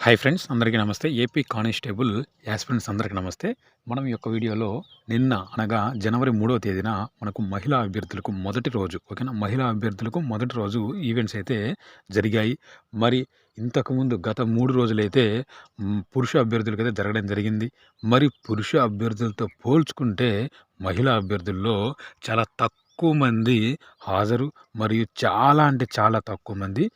Hi friends అందరికీ నమస్తే. AP constable aspirants అందరికీ నమస్తే. మనం ఈ యొక్క వీడియోలో నిన్న అనగా జనవరి మూడవ తేదీన మనకు మహిళా అభ్యర్థులకు మొదటి రోజు ఓకేనా? మహిళా అభ్యర్థులకు మొదటి రోజు ఈవెంట్స్ అయితే జరిగాయి. మరి ఇంతకుముందు గత మూడు రోజులైతే పురుష అభ్యర్థులకు అయితే జరగడం జరిగింది. మరి పురుష అభ్యర్థులతో పోల్చుకుంటే మహిళా అభ్యర్థుల్లో చాలా తక్కువ మంది హాజరు మరియు చాలా అంటే చాలా తక్కువ మంది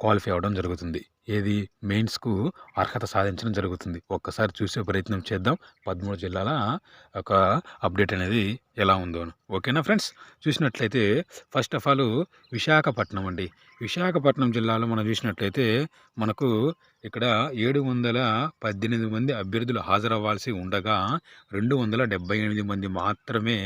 క్వాలిఫై అవ్వడం జరుగుతుంది. ఏది? మెయిన్స్కు అర్హత సాధించడం జరుగుతుంది. ఒక్కసారి చూసే ప్రయత్నం చేద్దాం. పదమూడు జిల్లాల ఒక అప్డేట్ అనేది ఎలా ఉందో ఓకేనా ఫ్రెండ్స్? చూసినట్లయితే ఫస్ట్ ఆఫ్ ఆల్ విశాఖపట్నం అండి. విశాఖపట్నం జిల్లాలో మనం చూసినట్లయితే మనకు ఇక్కడ ఏడు వందల పద్దెనిమిది మంది అభ్యర్థులు హాజరవ్వాల్సి ఉండగా రెండు వందల డెబ్బై ఎనిమిది మంది మాత్రమే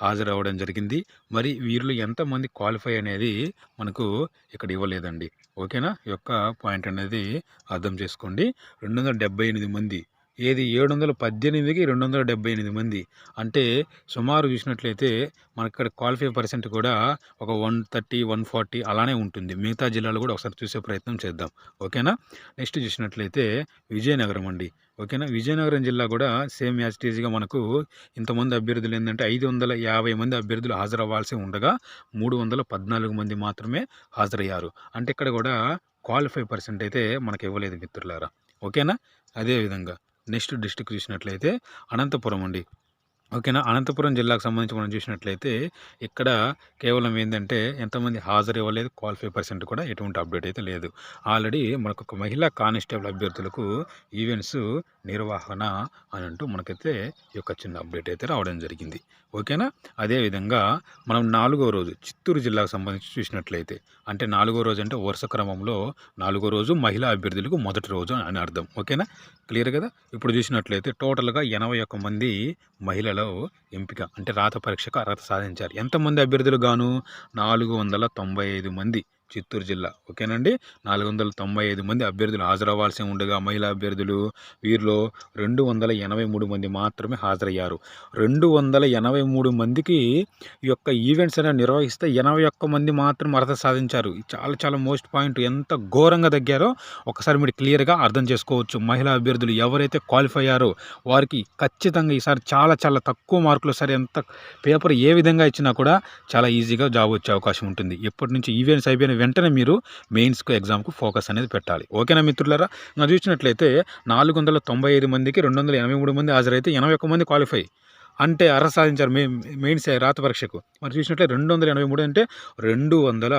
హాజరవ్వడం జరిగింది. మరి వీరిలో ఎంతమంది క్వాలిఫై అనేది మనకు ఇక్కడ ఇవ్వలేదండి. ఓకేనా? ఈ యొక్క పాయింట్ అనేది అర్థం చేసుకోండి. రెండు వందల డెబ్బై ఎనిమిది మంది ఏది ఏడు వందల పద్దెనిమిదికి రెండు వందల డెబ్బై ఎనిమిది మంది. అంటే సుమారు చూసినట్లయితే మనకి ఇక్కడ క్వాలిఫై పర్సెంట్ కూడా ఒక వన్ థర్టీ వన్ ఫార్టీ అలానే ఉంటుంది. మిగతా జిల్లాలు కూడా ఒకసారి చూసే ప్రయత్నం చేద్దాం. ఓకేనా? నెక్స్ట్ చూసినట్లయితే విజయనగరం అండి. ఓకేనా? విజయనగరం జిల్లా కూడా సేమ్ యాజిటీజ్గా మనకు ఇంతమంది అభ్యర్థులు ఏంటంటే ఐదు వందల యాభై మంది అభ్యర్థులు హాజరవ్వాల్సి ఉండగా మూడు వందల పద్నాలుగు మంది మాత్రమే హాజరయ్యారు. అంటే ఇక్కడ కూడా క్వాలిఫై పర్సెంట్ అయితే మనకి ఇవ్వలేదు మిత్రులారా. ఓకేనా? అదేవిధంగా నెక్స్ట్ డిస్టిక్ చూసినట్లయితే అనంతపురం అండి. ఓకేనా? అనంతపురం జిల్లాకు సంబంధించి మనం చూసినట్లయితే ఇక్కడ కేవలం ఏంటంటే ఎంతమంది హాజరు ఇవ్వలేదు క్వాలిఫై పర్సెంట్ కూడా ఎటువంటి అప్డేట్ అయితే లేదు. ఆల్రెడీ మనకు ఒక మహిళా కానిస్టేబుల్ అభ్యర్థులకు ఈవెంట్స్ నిర్వహణ అని అంటూ మనకైతే ఈ యొక్క చిన్న అప్డేట్ అయితే రావడం జరిగింది. ఓకేనా? అదేవిధంగా మనం నాలుగో రోజు చిత్తూరు జిల్లాకు సంబంధించి చూసినట్లయితే అంటే నాలుగో రోజు అంటే వరుస క్రమంలో నాలుగో రోజు మహిళా అభ్యర్థులకు మొదటి రోజు అని అర్థం. ఓకేనా? క్లియర్ కదా? ఇప్పుడు చూసినట్లయితే టోటల్గా ఎనభై ఒక్క మంది మహిళలు ఎంపిక అంటే రాత పరీక్షకు అర్హత సాధించారు. ఎంతమంది అభ్యర్థులు గాను? నాలుగు వందల తొంభై ఐదు మంది. చిత్తూరు జిల్లా. ఓకేనండి? నాలుగు వందల తొంభై ఐదు మంది అభ్యర్థులు హాజరవ్వాల్సి ఉండగా మహిళా అభ్యర్థులు వీరిలో రెండు వందల ఎనభై మూడు మంది మాత్రమే హాజరయ్యారు. రెండు వందల ఎనభై మూడు మందికి ఈ యొక్క ఈవెంట్స్ అనేవి నిర్వహిస్తే ఎనభై ఒక్క మంది మాత్రం అర్హత సాధించారు. చాలా చాలా మోస్ట్ పాయింట్ ఎంత ఘోరంగా తగ్గారో ఒకసారి మీరు క్లియర్గా అర్థం చేసుకోవచ్చు. మహిళా అభ్యర్థులు ఎవరైతే క్వాలిఫై అయ్యారో వారికి ఖచ్చితంగా ఈసారి చాలా చాలా తక్కువ మార్కులు సరే ఎంత పేపర్ ఏ విధంగా ఇచ్చినా కూడా చాలా ఈజీగా జాబ్ వచ్చే అవకాశం ఉంటుంది. ఎప్పటి నుంచి ఈవెంట్స్ అయిపోయిన వెంటనే మీరు మెయిన్స్కు ఎగ్జామ్కు ఫోకస్ అనేది పెట్టాలి. ఓకేనా మిత్రులారా? నా చూసినట్లయితే నాలుగు వందల తొంభై ఐదు మందికి రెండు వందల ఎనభై మూడు మంది హాజరైతే ఎనభై ఒక్క మంది క్వాలిఫై అంటే అర్హత సాధించారు మే మెయిన్స్ రాత పరీక్షకు. మరి చూసినట్లయితే రెండు వందల ఎనభై మూడు అంటే రెండు వందల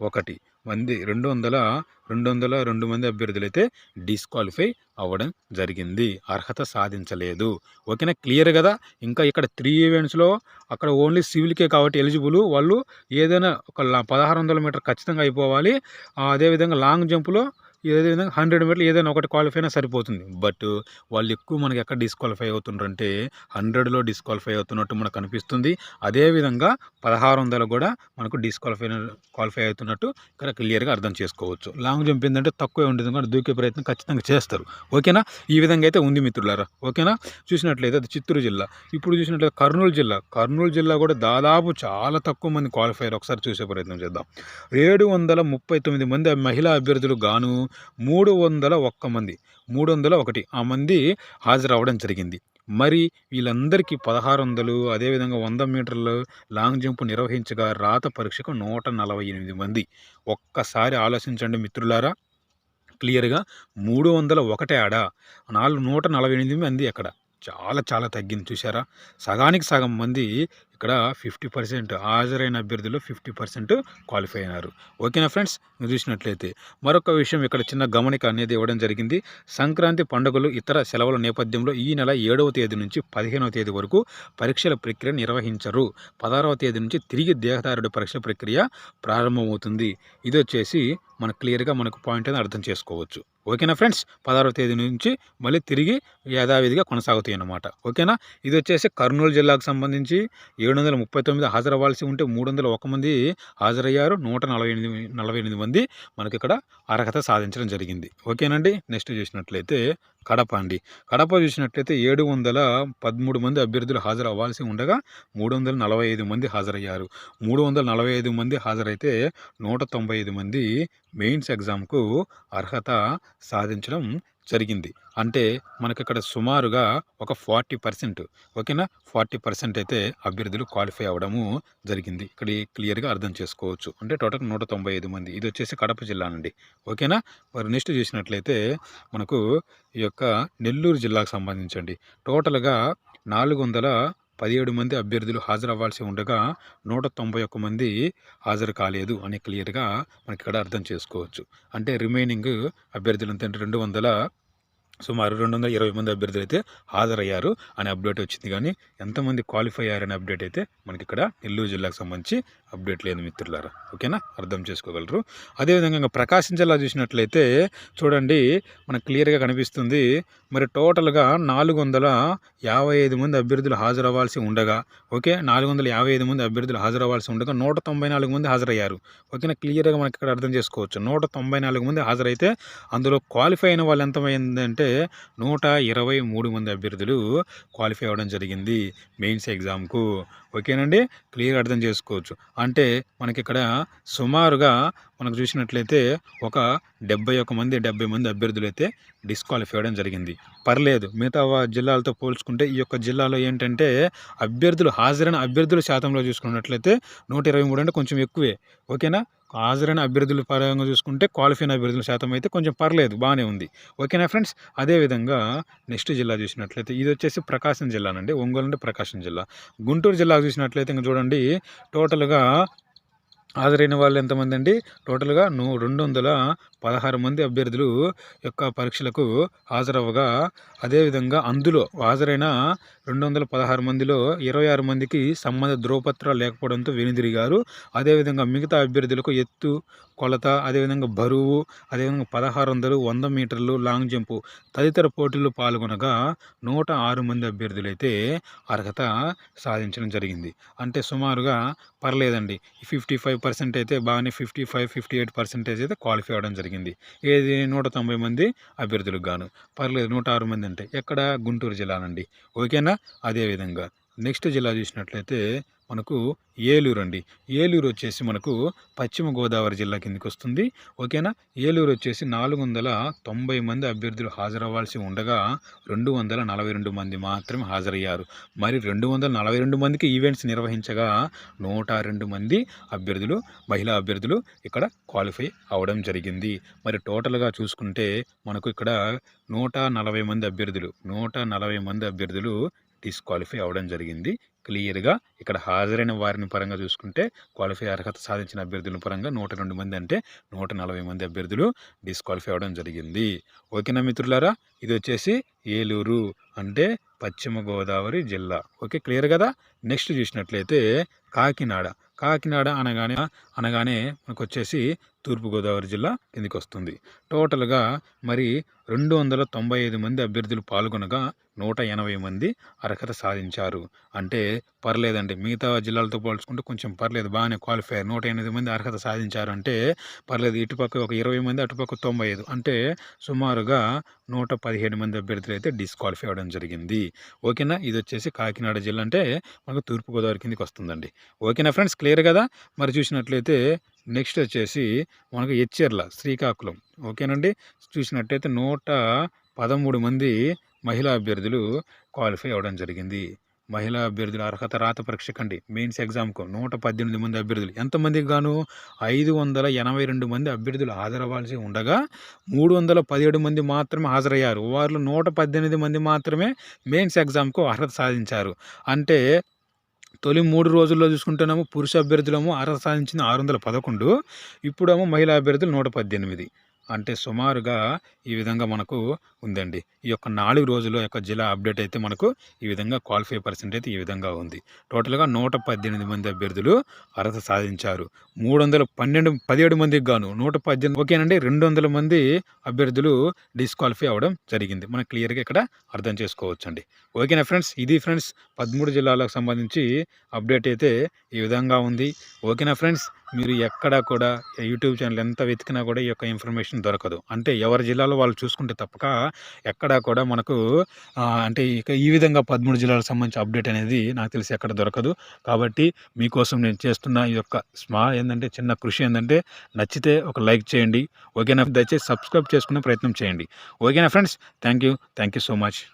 ఒకటి. మంది రెండు వందల రెండు వందల రెండు మంది అభ్యర్థులు అయితే డిస్క్వాలిఫై అవ్వడం జరిగింది. అర్హత సాధించలేదు. ఓకేనా? క్లియర్ కదా? ఇంకా ఇక్కడ త్రీ ఈవెంట్స్లో అక్కడ ఓన్లీ సివిల్కే కాబట్టి ఎలిజిబుల్ వాళ్ళు ఏదైనా ఒక పదహారు వందల మీటర్ ఖచ్చితంగా అయిపోవాలి. అదేవిధంగా లాంగ్ జంప్లో ఏదే విధంగా హండ్రెడ్ మీటర్లు ఏదైనా ఒకటి క్వాలిఫై అయినా సరిపోతుంది. బట్ వాళ్ళు ఎక్కువ మనకి ఎక్కడ డిస్క్వాలిఫై అవుతుండ్రంటే హండ్రెడ్లో డిస్క్వాలిఫై అవుతున్నట్టు మనకు కనిపిస్తుంది. అదేవిధంగా పదహారు వందలు కూడా మనకు డిస్క్వాలిఫై క్వాలిఫై అవుతున్నట్టు ఇక్కడ క్లియర్గా అర్థం చేసుకోవచ్చు. లాంగ్ జంప్ ఏంటంటే తక్కువే ఉంటుంది కానీ దూకే ప్రయత్నం ఖచ్చితంగా చేస్తారు. ఓకేనా? ఈ విధంగా అయితే ఉంది మిత్రులారా. ఓకేనా? చూసినట్లయితే అది చిత్తూరు జిల్లా. ఇప్పుడు చూసినట్లయితే కర్నూలు జిల్లా. కర్నూలు జిల్లా కూడా దాదాపు చాలా తక్కువ మంది క్వాలిఫైర్ ఒకసారి చూసే ప్రయత్నం చేద్దాం. ఏడు వందల ముప్పై తొమ్మిది మంది మహిళా అభ్యర్థులు గాను మూడు వందల ఒక్క మంది మూడు వందల ఒకటి. ఆ మంది హాజరవ్వడం జరిగింది. మరి వీళ్ళందరికీ పదహారు వందలు అదేవిధంగా వంద మీటర్లు లాంగ్ జంప్ నిర్వహించగా రాత పరీక్షకు నూట నలభై ఎనిమిది మంది. ఒక్కసారి ఆలోచించండి మిత్రులారా. క్లియర్గా మూడు వందల ఒకటే ఆడ నాలుగు నూట నలభై ఎనిమిది మంది అక్కడ చాలా చాలా తగ్గింది చూసారా సగానికి సగం మంది ఇక్కడ ఫిఫ్టీ పర్సెంట్ హాజరైన అభ్యర్థులు ఫిఫ్టీ పర్సెంట్ క్వాలిఫై అయినారు. ఓకేనా ఫ్రెండ్స్? మీరు చూసినట్లయితే మరొక విషయం ఇక్కడ చిన్న గమనిక అనేది ఇవ్వడం జరిగింది. సంక్రాంతి పండుగలు ఇతర సెలవుల నేపథ్యంలో ఈ నెల ఏడవ తేదీ నుంచి పదిహేనవ తేదీ వరకు పరీక్షల ప్రక్రియ నిర్వహించరు. పదహారవ తేదీ నుంచి తిరిగి దేహదారుడి పరీక్ష ప్రక్రియ ప్రారంభమవుతుంది. ఇది వచ్చేసి మన క్లియర్గా మనకు పాయింట్ అని అర్థం చేసుకోవచ్చు. ఓకేనా ఫ్రెండ్స్? పదహారవ తేదీ నుంచి మళ్ళీ తిరిగి యథావిధిగా కొనసాగుతాయి అన్నమాట. ఓకేనా? ఇది వచ్చేసి కర్నూలు జిల్లాకు సంబంధించి ఏడు వందల ముప్పై తొమ్మిది హాజరవ్వాల్సి ఉంటే మూడు వందల ఒక మంది హాజరయ్యారు. నూట నలభై ఎనిమిది నలభై ఎనిమిది మంది మనకి ఇక్కడ అర్హత సాధించడం జరిగింది. ఓకేనండి? నెక్స్ట్ చూసినట్లయితే కడప అండి కడప చూసినట్లయితే ఏడు వందల పదమూడు మంది అభ్యర్థులు హాజరు అవ్వాల్సి ఉండగా మూడు వందల నలభై ఐదు మంది హాజరయ్యారు. మూడు వందల నలభై ఐదు మంది హాజరైతే నూట తొంభై ఐదు మంది మెయిన్స్ ఎగ్జామ్కు అర్హత సాధించడం జరిగింది. అంటే మనకి ఇక్కడ సుమారుగా ఒక ఫార్టీ పర్సెంట్ ఓకేనా? ఫార్టీ పర్సెంట్ అయితే అభ్యర్థులు క్వాలిఫై అవ్వడము జరిగింది. ఇక్కడ క్లియర్గా అర్థం చేసుకోవచ్చు. అంటే టోటల్ నూట తొంభై ఐదు మంది. ఇది వచ్చేసి కడప జిల్లా నుండి ఓకేనా? మరి నెక్స్ట్ చూసినట్లయితే మనకు ఈ యొక్క నెల్లూరు జిల్లాకు సంబంధించండి. టోటల్గా నాలుగు వందల పదిహేడు మంది అభ్యర్థులు హాజరవ్వాల్సి ఉండగా నూట తొంభై ఒక్క మంది హాజరు కాలేదు అని క్లియర్గా మనకి ఇక్కడ అర్థం చేసుకోవచ్చు. అంటే రిమైనింగ్ అభ్యర్థులు రెండు వందల సుమారు రెండు వందల ఇరవై మంది అభ్యర్థులు అయితే హాజరయ్యారు అనే అప్డేట్ వచ్చింది. కానీ ఎంతమంది క్వాలిఫై అయ్యారనే అప్డేట్ అయితే మనకి ఇక్కడ నెల్లూరు జిల్లాకు సంబంధించి అప్డేట్ లేదు మిత్రులారా. ఓకేనా? అర్థం చేసుకోగలరు. అదేవిధంగా ఇంకా ప్రకాశం జిల్లా చూసినట్లయితే చూడండి మనకు క్లియర్గా కనిపిస్తుంది. మరి టోటల్గా నాలుగు వందల యాభై ఐదు మంది అభ్యర్థులు హాజరవ్వాల్సి ఉండగా ఓకే? నాలుగు వందల యాభై ఐదు మంది అభ్యర్థులు హాజరవ్వాల్సి ఉండగా నూట తొంభై నాలుగు మంది హాజరయ్యారు. ఓకేనా? క్లియర్గా మనకి ఇక్కడ అర్థం చేసుకోవచ్చు? నూట తొంభై నాలుగు మంది హాజరైతే అందులో క్వాలిఫై అయిన వాళ్ళు ఎంతమైంది అయితే నూట ఇరవై మూడు మంది అభ్యర్థులు క్వాలిఫై అవ్వడం జరిగింది మెయిన్స్ ఎగ్జామ్కు. ఓకేనండి? క్లియర్ అర్థం చేసుకోవచ్చు. అంటే మనకి ఇక్కడ సుమారుగా మనకు చూసినట్లయితే ఒక డెబ్బై ఒక మంది డెబ్బై మంది అభ్యర్థులు అయితే డిస్క్వాలిఫై అవ్వడం జరిగింది. పర్లేదు మిగతా జిల్లాలతో పోల్చుకుంటే ఈ యొక్క జిల్లాలో ఏంటంటే అభ్యర్థులు హాజరైన అభ్యర్థుల శాతంలో చూసుకున్నట్లయితే నూట ఇరవై మూడు అంటే కొంచెం ఎక్కువే. ఓకేనా? హాజరైన అభ్యర్థుల పరంగా చూసుకుంటే క్వాలిఫై అభ్యర్థుల శాతం అయితే కొంచెం పర్లేదు బాగానే ఉంది. ఓకేనా ఫ్రెండ్స్? అదేవిధంగా నెక్స్ట్ జిల్లా చూసినట్లయితే ఇది వచ్చేసి ప్రకాశం జిల్లానండి ఒంగోలు అంటే ప్రకాశం జిల్లా. గుంటూరు జిల్లా చూసినట్లయితే ఇంకా చూడండి టోటల్గా హాజరైన వాళ్ళు ఎంతమంది అండి టోటల్గా నూ రెండు వందల పదహారు మంది అభ్యర్థులు యొక్క పరీక్షలకు హాజరవ్వగా అదేవిధంగా అందులో హాజరైన రెండు వందల పదహారు మందిలో ఇరవై ఆరు మందికి సంబంధ ధ్రువపత్రాలు లేకపోవడంతో వెనుదిరిగారు. అదేవిధంగా మిగతా అభ్యర్థులకు ఎత్తు కొలత అదేవిధంగా బరువు అదేవిధంగా పదహారు వందలు వంద మీటర్లు లాంగ్ జంపు తదితర పోటీల్లో పాల్గొనగా నూట ఆరు మంది అభ్యర్థులు అయితే అర్హత సాధించడం జరిగింది. అంటే సుమారుగా పర్లేదండి. ఫిఫ్టీ ఫైవ్ పర్సెంట్ అయితే బాగానే fifty five fifty eight percentage అయితే క్వాలిఫై అవ్వడం జరిగింది. ఏది నూట తొంభై మంది అభ్యర్థులకు గాను. పర్లేదు నూట ఆరు మంది అంటే ఎక్కడ? గుంటూరు జిల్లా నుండి ఓకేనా? అదేవిధంగా నెక్స్ట్ జిల్లా చూసినట్లయితే మనకు ఏలూరు అండి ఏలూరు వచ్చేసి మనకు పశ్చిమ గోదావరి జిల్లా కిందకి వస్తుంది ఓకేనా? ఏలూరు వచ్చేసి నాలుగు వందల తొంభై మంది అభ్యర్థులు హాజరవ్వాల్సి ఉండగా రెండు వందల నలభై రెండు మంది మాత్రమే హాజరయ్యారు. మరి రెండు వందల నలభై రెండు మందికి ఈవెంట్స్ నిర్వహించగా నూట రెండు మంది అభ్యర్థులు మహిళా అభ్యర్థులు ఇక్కడ క్వాలిఫై అవ్వడం జరిగింది. మరి టోటల్గా చూసుకుంటే మనకు ఇక్కడ నూట నలభై మంది అభ్యర్థులు నూట నలభై మంది అభ్యర్థులు డిస్క్వాలిఫై అవ్వడం జరిగింది. క్లియర్గా ఇక్కడ హాజరైన వారిని పరంగా చూసుకుంటే క్వాలిఫై అర్హత సాధించిన అభ్యర్థుల పరంగా నూట రెండు మంది అంటే నూట నలభై మంది అభ్యర్థులు డిస్క్వాలిఫై అవ్వడం జరిగింది. ఓకేనా మిత్రులారా ఇది వచ్చేసి ఏలూరు అంటే పశ్చిమ గోదావరి జిల్లా. ఓకే క్లియర్ కదా? నెక్స్ట్ చూసినట్లయితే కాకినాడ. కాకినాడ అనగానే అనగానే మనకు వచ్చేసి తూర్పుగోదావరి జిల్లా కిందికి వస్తుంది టోటల్గా మరి రెండు వందల తొంభై ఐదు మంది అభ్యర్థులు పాల్గొనగా నూట ఎనభై మంది అర్హత సాధించారు. అంటే పర్లేదండి మిగతా జిల్లాలతో పోల్చుకుంటే కొంచెం పర్లేదు బాగానే క్వాలిఫై నూట ఎనిమిది మంది అర్హత సాధించారు అంటే పర్లేదు ఇటుపక్క ఒక ఇరవై మంది అటుపక్క తొంభై ఐదు. అంటే సుమారుగా నూట పదిహేడు మంది అభ్యర్థులు అయితే డిస్క్వాలిఫై అవ్వడం జరిగింది. ఓకేనా? ఇది వచ్చేసి కాకినాడ జిల్లా. అంటే మనకు తూర్పుగోదావరి కిందకి వస్తుందండి. ఓకేనా ఫ్రెండ్స్? క్లియర్ కదా? మరి చూసినట్లయితే నెక్స్ట్ వచ్చేసి మనకు ఎచ్చెర్ల శ్రీకాకుళం. ఓకేనండి? చూసినట్టయితే నూట పదమూడు మంది మహిళా అభ్యర్థులు క్వాలిఫై అవ్వడం జరిగింది. మహిళా అభ్యర్థుల అర్హత రాత పరీక్షకండి. మెయిన్స్ ఎగ్జామ్కు నూట పద్దెనిమిది మంది అభ్యర్థులు. ఎంతమందికి గాను? ఐదు వందల ఎనభై రెండు మంది అభ్యర్థులు హాజరవ్వాల్సి ఉండగా మూడు వందల పదిహేడు మంది మాత్రమే హాజరయ్యారు. వారిలో నూట పద్దెనిమిది మంది మాత్రమే మెయిన్స్ ఎగ్జామ్కు అర్హత సాధించారు. అంటే తొలి మూడు రోజుల్లో చూసుకుంటేనేమో పురుష అభ్యర్థులేమో అర్హత సాధించింది ఆరు వందల పదకొండు. ఇప్పుడేమో మహిళా అభ్యర్థులు నూట పద్దెనిమిది. అంటే సుమారుగా ఈ విధంగా మనకు ఉందండి. ఈ యొక్క నాలుగు రోజుల యొక్క జిల్లా అప్డేట్ అయితే మనకు ఈ విధంగా క్వాలిఫై పర్సెంట్ అయితే ఈ విధంగా ఉంది. టోటల్గా నూట పద్దెనిమిది మంది అభ్యర్థులు అర్హత సాధించారు. మూడు వందల పన్నెండు పదిహేడు మందికి గాను నూట పద్దెనిమిది ఓకేనండి. రెండు వందల మంది అభ్యర్థులు డిస్క్వాలిఫై అవ్వడం జరిగింది. మనం క్లియర్గా ఇక్కడ అర్థం చేసుకోవచ్చండి. ఓకేనా ఫ్రెండ్స్? ఇది ఫ్రెండ్స్ పదమూడు జిల్లాలకు సంబంధించి అప్డేట్ అయితే ఈ విధంగా ఉంది. ఓకేనా ఫ్రెండ్స్? మీరు ఎక్కడా కూడా యూట్యూబ్ ఛానల్ ఎంత వెతికినా కూడా ఈ యొక్క ఇన్ఫర్మేషన్ దొరకదు. అంటే ఎవరి జిల్లాలో వాళ్ళు చూసుకుంటే తప్పక ఎక్కడా కూడా మనకు అంటే ఇక ఈ విధంగా పదమూడు జిల్లాలకు సంబంధించి అప్డేట్ అనేది నాకు తెలిసి ఎక్కడ దొరకదు. కాబట్టి మీకోసం నేను చేస్తున్న ఈ యొక్క స్మా ఏంటంటే చిన్న కృషి ఏంటంటే నచ్చితే ఒక లైక్ చేయండి. ఓకేనా? దయచేసి సబ్స్క్రైబ్ చేసుకునే ప్రయత్నం చేయండి. ఓకేనా friends? Thank you. Thank you so much.